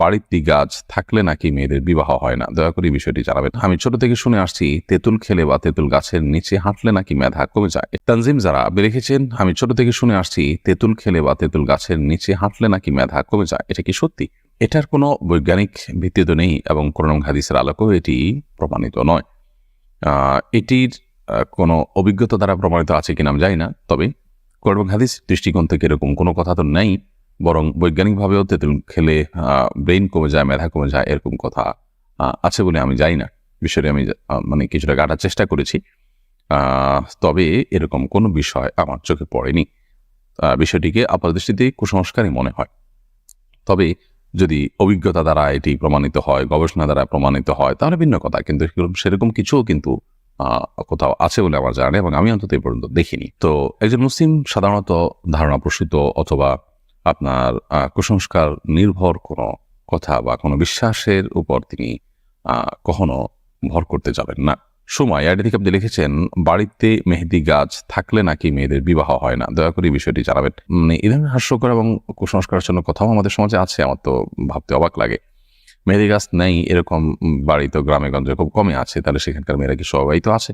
বাড়িতে গাছ থাকলে নাকি মেয়েদের বিবাহ হয় না? দয়া করে বিষয়টি জানাবেন। আমি ছোট থেকে শুনে আসছি, তেঁতুল খেলে বা তেঁতুল গাছের নিচে হাঁটলে নাকি মেধা কমে যায়? তানজিম যারা লিখেছেন আমি ছোট থেকে শুনে আসছি, তেঁতুল খেলে বা তেঁতুল গাছের নিচে হাঁটলে নাকি মেধা কমে যায়? এটা কি সত্যি? এটার কোনো বৈজ্ঞানিক ভিত্তি তো নেই এবং কোরআন হাদিসের আলোকেও এটি প্রমাণিত নয়। এটির কোনো অভিজ্ঞতা দ্বারা প্রমাণিত আছে কিনা আমি জানি না, তবে কোরআন হাদিস দৃষ্টিকোণ থেকে এরকম কোনো কথা তো নেই। বরং বৈজ্ঞানিকভাবেও তেঁতুল খেলে ব্রেন কমে যায়, মেধা কমে যায়, এরকম কথা আছে বলে আমি জানি না। বিষয়টি আমি মানে কিছুটা কাটার চেষ্টা করেছি। তবে এরকম কোনো বিষয় আমার চোখে পড়েনি। বিষয়টিকে আপাত দৃষ্টিতে কুসংস্কারই মনে হয়। তবে যদি অভিজ্ঞতা দ্বারা এটি প্রমাণিত হয়, গবেষণা দ্বারা প্রমাণিত হয়, তাহলে ভিন্ন কথা। কিন্তু সেরকম- কিছুও কিন্তু কোথাও আছে বলে আমার জানা এবং আমি অন্তত এই পর্যন্ত দেখিনি। তো একজন মুসলিম সাধারণত ধারণা প্রসূত অথবা আপনার কুসংস্কার নির্ভর কোনো কথা বা কোনো বিশ্বাসের উপর তিনি কখনো ভর করতে যাবেন না। সময় আইডি থেকে আপনি লিখেছেন, বাড়িতে মেহেদি গাছ থাকলে নাকি মেয়েদের বিবাহ হয় না? দয়া করে বিষয়টি জানাবেন। মানে এই ধরনের হাস্যকর এবং কুসংস্কারের জন্য কথাও আমাদের সমাজে আছে, আমার তো ভাবতে অবাক লাগে। মেহেদি গাছ নেই, এরকম বাড়ি তো গ্রামে গঞ্জে খুব কমে আছে, তাহলে সেখানকার মেয়েরা কি সবাই তো আছে?